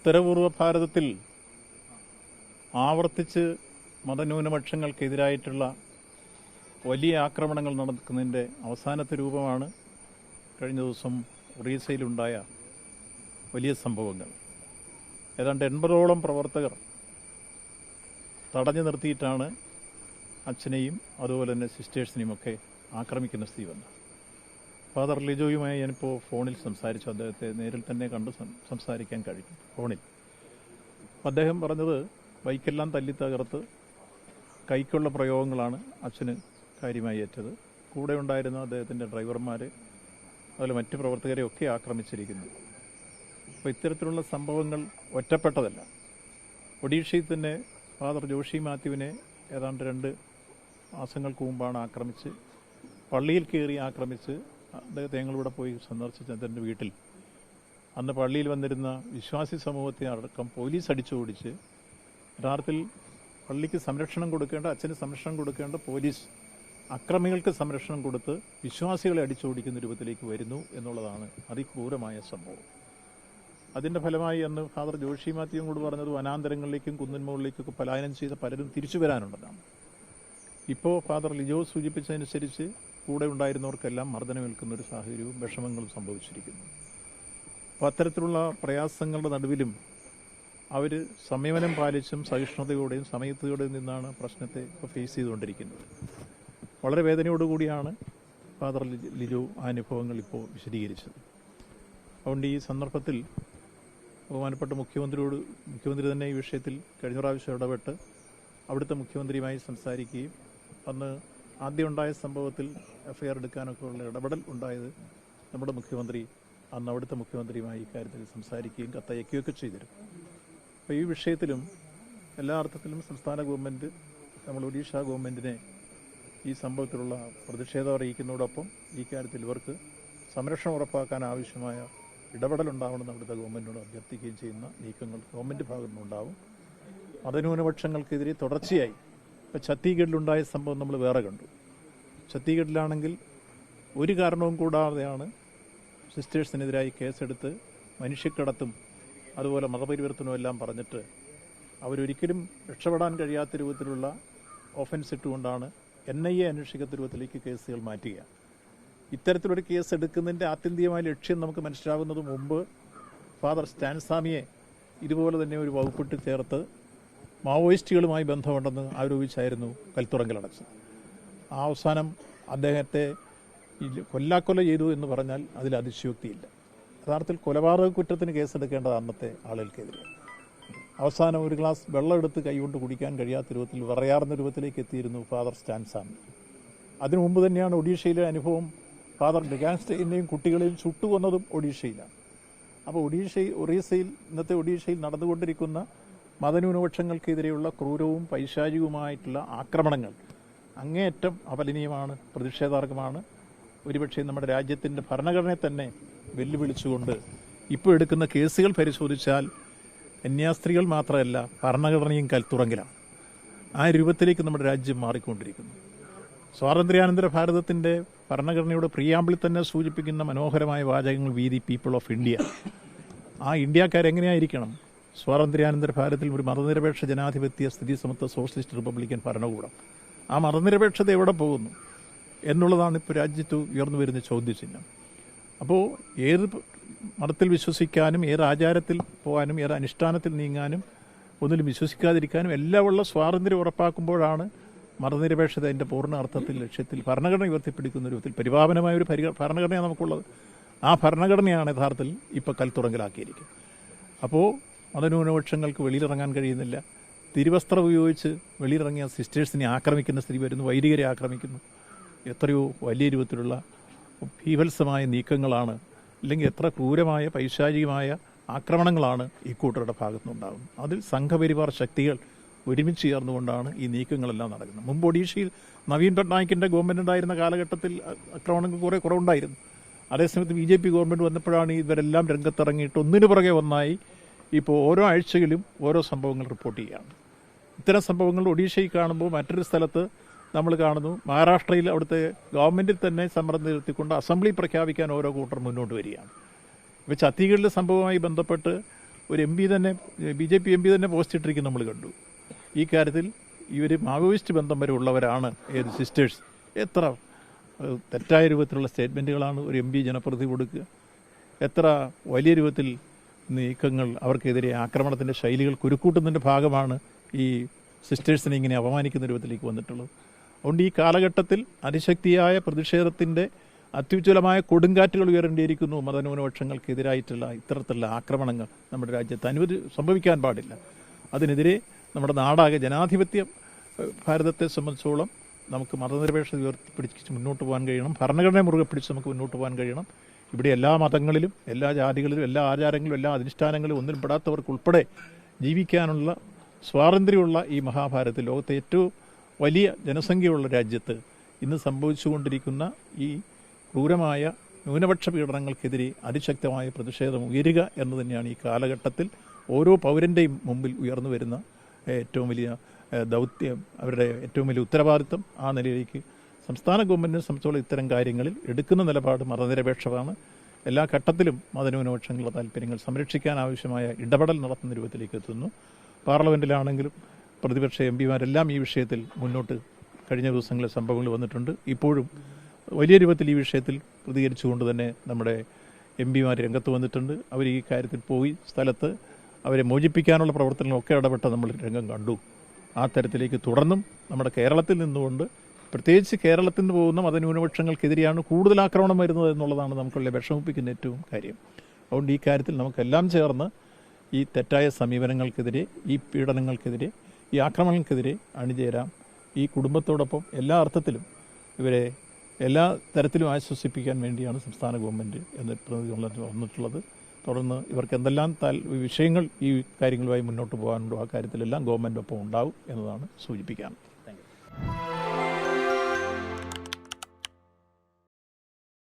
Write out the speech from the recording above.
ഉത്തരപൂർവ ഭാരതത്തിൽ ആവർത്തിച്ച് മതന്യൂനപക്ഷങ്ങൾക്കെതിരായിട്ടുള്ള വലിയ ആക്രമണങ്ങൾ നടക്കുന്നതിന്റെ അവസാനത്തെ രൂപമാണ് കഴിഞ്ഞ ദിവസം ഒറീസയിലുണ്ടായ വലിയ സംഭവങ്ങൾ. ഏതാണ്ട് എൺപതോളം പ്രവർത്തകർ തടഞ്ഞു നിർത്തിയിട്ടാണ് അച്ഛനെയും അതുപോലെ തന്നെ സിസ്റ്റേഴ്സിനെയും ഒക്കെ ആക്രമിക്കുന്ന സ്ഥിതി വന്നത്. ഫാദർ ലിജോയുമായി ഞാനിപ്പോൾ ഫോണിൽ സംസാരിച്ചു. അദ്ദേഹത്തെ നേരിൽ തന്നെ കണ്ട് സംസാരിക്കാൻ കഴിയും ഫോണിൽ. അദ്ദേഹം പറഞ്ഞത് ബൈക്കെല്ലാം തല്ലി തകർത്ത് കൈക്കുള്ള പ്രയോഗങ്ങളാണ് അച്ഛന് കാര്യമായി ഏറ്റത്. കൂടെ ഉണ്ടായിരുന്ന അദ്ദേഹത്തിന്റെ ഡ്രൈവർമാർ അതുപോലെ മറ്റ് പ്രവർത്തകരെ ഒക്കെ ആക്രമിച്ചിരിക്കുന്നു. അപ്പോൾ ഇത്തരത്തിലുള്ള സംഭവങ്ങൾ ഒറ്റപ്പെട്ടതല്ല. ഒഡീഷയിൽ തന്നെ ഫാദർ ജോഷി മാത്യുവിനെ ഏതാണ്ട് രണ്ട് മാസങ്ങൾക്ക് മുമ്പാണ് ആക്രമിച്ച് പള്ളിയിൽ കയറി ആക്രമിച്ച് അദ്ദേഹത്തെ ഞങ്ങളിവിടെ പോയി സന്ദർശിച്ച അദ്ദേഹത്തിന്റെ വീട്ടിൽ. അന്ന് പള്ളിയിൽ വന്നിരുന്ന വിശ്വാസി സമൂഹത്തെ അടക്കം പോലീസ് അടിച്ചു ഓടിച്ച് യഥാർത്ഥത്തിൽ പള്ളിക്ക് സംരക്ഷണം കൊടുക്കേണ്ട അച്ഛന് സംരക്ഷണം കൊടുക്കേണ്ട പോലീസ് അക്രമികൾക്ക് സംരക്ഷണം കൊടുത്ത് വിശ്വാസികളെ അടിച്ചോടിക്കുന്ന രൂപത്തിലേക്ക് വരുന്നു എന്നുള്ളതാണ് അതിക്രൂരമായ സംഭവം. അതിന്റെ ഫലമായി അന്ന് ഫാദർ ജോഷി മാത്യുവും കൂടി പറഞ്ഞത് വനാന്തരങ്ങളിലേക്കും കുന്നിന്മുകളിലേക്കൊക്കെ പലായനം ചെയ്ത പലരും തിരിച്ചു വരാനുണ്ടെന്നാണ് ഇപ്പോൾ ഫാദർ ലിജോ സൂചിപ്പിച്ചതനുസരിച്ച് കൂടെ ഉണ്ടായിരുന്നവർക്കെല്ലാം മർദ്ദനമേൽക്കുന്ന ഒരു സാഹചര്യവും വിഷമങ്ങളും സംഭവിച്ചിരിക്കുന്നു. അപ്പോൾ അത്തരത്തിലുള്ള പ്രയാസങ്ങളുടെ നടുവിലും അവർ സംയമനം പാലിച്ചും സഹിഷ്ണുതയോടെയും സമയത്തോടെയും നിന്നാണ് പ്രശ്നത്തെ ഇപ്പോൾ ഫേസ് ചെയ്തുകൊണ്ടിരിക്കുന്നത്. വളരെ വേദനയോടുകൂടിയാണ് ഫാദർ ലിജു ആ അനുഭവങ്ങൾ ഇപ്പോൾ വിശദീകരിച്ചത്. അതുകൊണ്ട് ഈ സന്ദർഭത്തിൽ ബഹുമാനപ്പെട്ട മുഖ്യമന്ത്രിയോട് മുഖ്യമന്ത്രി തന്നെ ഈ വിഷയത്തിൽ കഴിഞ്ഞ പ്രാവശ്യം ഇടപെട്ട് അവിടുത്തെ മുഖ്യമന്ത്രിയുമായി സംസാരിക്കുകയും അന്ന് ആദ്യം ഉണ്ടായ സംഭവത്തിൽ എഫ്ഐആർ എടുക്കാനൊക്കെ ഉള്ള ഇടപെടൽ ഉണ്ടായത് നമ്മുടെ മുഖ്യമന്ത്രി അന്ന് അവിടുത്തെ മുഖ്യമന്ത്രിയുമായി ഇക്കാര്യത്തിൽ സംസാരിക്കുകയും കത്തയക്കുകയൊക്കെ ചെയ്തിരുന്നു. അപ്പോൾ ഈ വിഷയത്തിലും എല്ലാ അർത്ഥത്തിലും സംസ്ഥാന ഗവൺമെന്റ് നമ്മൾ ഒഡീഷ ഗവൺമെന്റിനെ ഈ സംഭവത്തിലുള്ള പ്രതിഷേധം അറിയിക്കുന്നതോടൊപ്പം ഈ കാര്യത്തിൽ ഇവർക്ക് സംരക്ഷണം ഉറപ്പാക്കാൻ ആവശ്യമായ ഇടപെടലുണ്ടാവണമെന്ന് അവിടുത്തെ ഗവൺമെന്റിനോട് അഭ്യർത്ഥിക്കുകയും ചെയ്യുന്ന നീക്കങ്ങൾ ഗവൺമെന്റ് ഭാഗത്തുനിന്നുണ്ടാവും. മതന്യൂനപക്ഷങ്ങൾക്കെതിരെ തുടർച്ചയായി ഇപ്പോൾ ഛത്തീഗഡിലുണ്ടായ സംഭവം നമ്മൾ വേറെ കണ്ടു. ഛത്തീഗഡിലാണെങ്കിൽ ഒരു കാരണവും കൂടാതെയാണ് സിസ്റ്റേഴ്സിനെതിരായി കേസെടുത്ത് മനുഷ്യക്കടത്തും അതുപോലെ മതപരിവർത്തനവും എല്ലാം പറഞ്ഞിട്ട് അവരൊരിക്കലും രക്ഷപ്പെടാൻ കഴിയാത്ത രൂപത്തിലുള്ള ഓഫൻസ് ഇട്ടുകൊണ്ടാണ് എൻ ഐ എ അന്വേഷിക്കാത്ത രൂപത്തിലേക്ക് കേസുകൾ മാറ്റുക. ഇത്തരത്തിലൊരു കേസ് എടുക്കുന്നതിന്റെ ആത്യന്തികമായ ലക്ഷ്യം നമുക്ക് മനസ്സിലാകുന്നത് മുമ്പ് ഫാദർ സ്റ്റാൻസാമിയെ ഇതുപോലെ തന്നെ ഒരു വകുപ്പിട്ട് ചേർത്ത് മാവോയിസ്റ്റുകളുമായി ബന്ധമുണ്ടെന്ന് ആരോപിച്ചായിരുന്നു കൽത്തുറങ്കിലടച്ചത് ആ അവസാനം അദ്ദേഹത്തെ കൊല്ലാക്കൊല ചെയ്തു എന്ന് പറഞ്ഞാൽ അതിൽ അതിശയോക്തിയില്ല. യഥാർത്ഥത്തിൽ കൊലപാതക കുറ്റത്തിന് കേസെടുക്കേണ്ടത് അന്നത്തെ ആളുകൾക്കെതിരെ. അവസാനം ഒരു ഗ്ലാസ് വെള്ളം എടുത്ത് കൈകൊണ്ട് കുടിക്കാൻ കഴിയാത്ത രൂപത്തിൽ വിറയാർന്ന രൂപത്തിലേക്ക് എത്തിയിരുന്നു ഫാദർ സ്റ്റാൻസാമി അതിനു മുമ്പ് തന്നെയാണ് ഒഡീഷയിലെ അനുഭവം ഫാദർ ഡിഗാൻസ്റ്റൈനെയും കുട്ടികളെയും ചുട്ടുകൊന്നതും ഒഡീഷയിലാണ്. അപ്പോൾ ഒഡീഷയിൽ ഒറീസയിൽ ഇന്നത്തെ ഒഡീഷയിൽ നടന്നുകൊണ്ടിരിക്കുന്ന മതന്യൂനപക്ഷങ്ങൾക്കെതിരെയുള്ള ക്രൂരവും പൈശാചികവുമായിട്ടുള്ള ആക്രമണങ്ങൾ അങ്ങേയറ്റം അപലനീയമാണ് പ്രതിഷേധാർഹമാണ്. ഒരുപക്ഷെ നമ്മുടെ രാജ്യത്തിന്റെ ഭരണഘടനയെ തന്നെ വെല്ലുവിളിച്ചുകൊണ്ട് ഇപ്പോൾ എടുക്കുന്ന കേസുകൾ പരിശോധിച്ചാൽ കന്യാസ്ത്രീകൾ മാത്രമല്ല ഭരണഘടനയും കൽത്തുറങ്കിലാണ്. ആ രൂപത്തിലേക്ക് നമ്മുടെ രാജ്യം മാറിക്കൊണ്ടിരിക്കുന്നു. സ്വാതന്ത്ര്യാനന്തര ഭാരതത്തിന്റെ ഭരണഘടനയുടെ പ്രിയാമ്പിളിൽ തന്നെ സൂചിപ്പിക്കുന്ന മനോഹരമായ വാചകങ്ങൾ we the people of India ആ ഇന്ത്യക്കാരെങ്ങനെയായിരിക്കണം സ്വാതന്ത്ര്യാനന്തര ഭാരതത്തിൽ ഒരു മതനിരപേക്ഷ ജനാധിപത്യ സ്ഥിതി സമത്വ സോഷ്യലിസ്റ്റ് റിപ്പബ്ലിക്കൻ ഭരണകൂടം. ആ മതനിരപേക്ഷത എവിടെ പോകുന്നു? എന്നുള്ളതാണ് ഇപ്പോൾ രാജ്യത്ത് ഉയർന്നു വരുന്ന ചോദ്യചിഹ്നം. അപ്പോൾ ഏത് മതത്തിൽ വിശ്വസിക്കാനും ഏത് ആചാരത്തിൽ പോകാനും ഏത് അനുഷ്ഠാനത്തിൽ നീങ്ങാനും ഒന്നിലും വിശ്വസിക്കാതിരിക്കാനും എല്ലാം ഉള്ള സ്വാതന്ത്ര്യം ഉറപ്പാക്കുമ്പോഴാണ് മതനിരപേക്ഷത അതിന്റെ പൂർണ അർത്ഥത്തിൽ ലക്ഷ്യത്തിൽ ഭരണഘടന ഉയർത്തിപ്പിടിക്കുന്ന രൂപത്തിൽ പരിപാവനമായ ഒരു പരി ഭരണഘടനയാണ് നമുക്കുള്ളത്. ആ ഭരണഘടനയാണ് യഥാർത്ഥത്തിൽ ഇപ്പോൾ കൽത്തുറങ്കിലാക്കിയിരിക്കുന്നത് അപ്പോൾ മതന്യൂനപക്ഷങ്ങൾക്ക് വെളിയിലിറങ്ങാൻ കഴിയുന്നില്ല. തിരുവസ്ത്രം ഉപയോഗിച്ച് വെളിയിലിറങ്ങിയ സിസ്റ്റേഴ്സിനെ ആക്രമിക്കുന്ന സ്ഥിതി വരുന്നു. വൈദികരെ ആക്രമിക്കുന്നു. എത്രയോ വലിയ രൂപത്തിലുള്ള ഭീവത്സമായ നീക്കങ്ങളാണ് അല്ലെങ്കിൽ എത്ര ക്രൂരമായ പൈശാചികമായ ആക്രമണങ്ങളാണ് ഈ കൂട്ടരുടെ ഭാഗത്തുനിന്നുണ്ടാകുന്നത് അതിൽ സംഘപരിവാർ ശക്തികൾ ഒരുമിച്ച് ചേർന്നുകൊണ്ടാണ് ഈ നീക്കങ്ങളെല്ലാം നടക്കുന്നത്. മുമ്പ് ഒഡീഷയിൽ നവീൻ പട്നായിക്കിന്റെ ഗവൺമെന്റ് ഉണ്ടായിരുന്ന കാലഘട്ടത്തിൽ ആക്രമണങ്ങൾ കുറേ കുറവുണ്ടായിരുന്നു. അതേസമയത്ത് ബി ജെ പി ഗവൺമെന്റ് വന്നപ്പോഴാണ് ഇവരെല്ലാം രംഗത്തിറങ്ങിയിട്ട് ഒന്നിനു പുറകെ ഒന്നായി ഇപ്പോൾ ഓരോ ആഴ്ചയിലും ഓരോ സംഭവങ്ങൾ റിപ്പോർട്ട് ചെയ്യുകയാണ് ഇത്തരം സംഭവങ്ങൾ ഒഡീഷയിൽ കാണുമ്പോൾ മറ്റൊരു സ്ഥലത്ത് നമ്മൾ കാണുന്നു. മഹാരാഷ്ട്രയിൽ അവിടുത്തെ ഗവൺമെന്റിൽ തന്നെ സമ്മർദ്ദം നിർത്തിക്കൊണ്ട് അസംബ്ലി പ്രഖ്യാപിക്കാൻ ഓരോ കൂട്ടർ മുന്നോട്ട് വരികയാണ്. ഇപ്പോൾ ഛത്തീഗഡിലെ സംഭവവുമായി ബന്ധപ്പെട്ട് ഒരു എം പി തന്നെ B J P M P തന്നെ പോസ്റ്റ് ഇട്ടിരിക്കും നമ്മൾ കണ്ടു. ഈ കാര്യത്തിൽ ഇവർ മാവോയിസ്റ്റ് ബന്ധം വരെ ഉള്ളവരാണ് ഏത് സിസ്റ്റേഴ്സ്. എത്ര തെറ്റായ രൂപത്തിലുള്ള സ്റ്റേറ്റ്മെന്റുകളാണ് ഒരു എം പി ജനപ്രതി കൊടുക്കുക. എത്ര വലിയ രൂപത്തിൽ നീക്കങ്ങൾ അവർക്കെതിരെ ആക്രമണത്തിന്റെ ശൈലികൾ കുരുക്കൂട്ടുന്നതിന്റെ ഭാഗമാണ് ഈ സിസ്റ്റേഴ്സിനെ ഇങ്ങനെ അപമാനിക്കുന്ന രൂപത്തിലേക്ക് വന്നിട്ടുള്ളത്. അതുകൊണ്ട് ഈ കാലഘട്ടത്തിൽ അതിശക്തിയായ പ്രതിഷേധത്തിന്റെ അത്യുജ്വലമായ കൊടുങ്കാറ്റുകൾ ഉയരേണ്ടിയിരിക്കുന്നു. മതന്യൂനപക്ഷങ്ങൾക്കെതിരായിട്ടുള്ള ഇത്തരത്തിലുള്ള ആക്രമണങ്ങൾ നമ്മുടെ രാജ്യത്ത് അനുവദി സംഭവിക്കാൻ പാടില്ല. അതിനെതിരെ നമ്മുടെ നാടാകെ ജനാധിപത്യ ഭാരതത്തെ സംബന്ധിച്ചോളം നമുക്ക് മതനിരപേക്ഷത ഉയർത്തിപ്പിടിച്ച് മുന്നോട്ട് പോകാൻ കഴിയണം. ഭരണഘടനയെ മുറുകെ പിടിച്ച് നമുക്ക് മുന്നോട്ട് പോകാൻ കഴിയണം. ഇവിടെ എല്ലാ മതങ്ങളിലും എല്ലാ ജാതികളിലും എല്ലാ ആചാരങ്ങളിലും എല്ലാ അനുഷ്ഠാനങ്ങളിലും ഒന്നിലും പെടാത്തവർക്കുൾപ്പെടെ ജീവിക്കാനുള്ള സ്വാതന്ത്ര്യമുള്ള ഈ മഹാഭാരത ലോകത്തെ ഏറ്റവും വലിയ ജനസംഖ്യയുള്ള രാജ്യത്ത് ഇന്ന് സംഭവിച്ചുകൊണ്ടിരിക്കുന്ന ഈ ക്രൂരമായ ന്യൂനപക്ഷ പീഡനങ്ങൾക്കെതിരെ അതിശക്തമായ പ്രതിഷേധം ഉയരുക എന്ന് തന്നെയാണ് ഈ കാലഘട്ടത്തിൽ ഓരോ പൗരന്റെയും മുമ്പിൽ ഉയർന്നു വരുന്ന ഏറ്റവും വലിയ ദൗത്യം അവരുടെ ഏറ്റവും വലിയ ഉത്തരവാദിത്വം ആ നിലയിലേക്ക് സംസ്ഥാന ഗവൺമെന്റിനെ സംബന്ധിച്ചോളം ഇത്തരം കാര്യങ്ങളിൽ എടുക്കുന്ന നിലപാട് മതനിരപേക്ഷമാണ്. എല്ലാ ഘട്ടത്തിലും മതന്യൂനപക്ഷങ്ങളുടെ താല്പര്യങ്ങൾ സംരക്ഷിക്കാൻ ആവശ്യമായ ഇടപെടൽ നടത്തുന്ന രൂപത്തിലേക്ക് എത്തുന്നു. പാർലമെന്റിലാണെങ്കിലും പ്രതിപക്ഷ എം പിമാരെല്ലാം ഈ വിഷയത്തിൽ മുന്നോട്ട് കഴിഞ്ഞ ദിവസങ്ങളിൽ സംഭവങ്ങൾ വന്നിട്ടുണ്ട്. ഇപ്പോഴും വലിയ രൂപത്തിൽ ഈ വിഷയത്തിൽ പ്രതികരിച്ചുകൊണ്ട് തന്നെ നമ്മുടെ എം പിമാർ രംഗത്ത് വന്നിട്ടുണ്ട്. അവർ ഈ കാര്യത്തിൽ പോയി സ്ഥലത്ത് അവരെ മോചിപ്പിക്കാനുള്ള പ്രവർത്തനങ്ങളൊക്കെ ഇടപെട്ട നമ്മൾ രംഗം കണ്ടു. ആ തരത്തിലേക്ക് തുടർന്നും നമ്മുടെ കേരളത്തിൽ നിന്നുകൊണ്ട് പ്രത്യേകിച്ച് കേരളത്തിൽ നിന്ന് പോകുന്ന മതന്യൂനപക്ഷങ്ങൾക്കെതിരെയാണ് കൂടുതൽ ആക്രമണം വരുന്നത് എന്നുള്ളതാണ് നമുക്കുള്ള വിഷമിപ്പിക്കുന്ന ഏറ്റവും കാര്യം. അതുകൊണ്ട് ഈ കാര്യത്തിൽ നമുക്കെല്ലാം ചേർന്ന് ഈ തെറ്റായ സമീപനങ്ങൾക്കെതിരെ ഈ പീഡനങ്ങൾക്കെതിരെ ഈ ആക്രമണങ്ങൾക്കെതിരെ അണിചേരാം. ഈ കുടുംബത്തോടൊപ്പം എല്ലാ അർത്ഥത്തിലും ഇവരെ എല്ലാ തരത്തിലും ആശ്വസിപ്പിക്കാൻ വേണ്ടിയാണ് സംസ്ഥാന ഗവൺമെന്റ് എന്ന പ്രതിനിധികൾ വന്നിട്ടുള്ളത് തുടർന്ന് ഇവർക്ക് എന്തെല്ലാം വിഷയങ്ങൾ ഈ കാര്യങ്ങളുമായി മുന്നോട്ട് പോകാനുണ്ടോ ആ കാര്യത്തിലെല്ലാം ഗവൺമെന്റ് ഒപ്പം ഉണ്ടാവും എന്നതാണ് സൂചിപ്പിക്കാൻ. താങ്ക്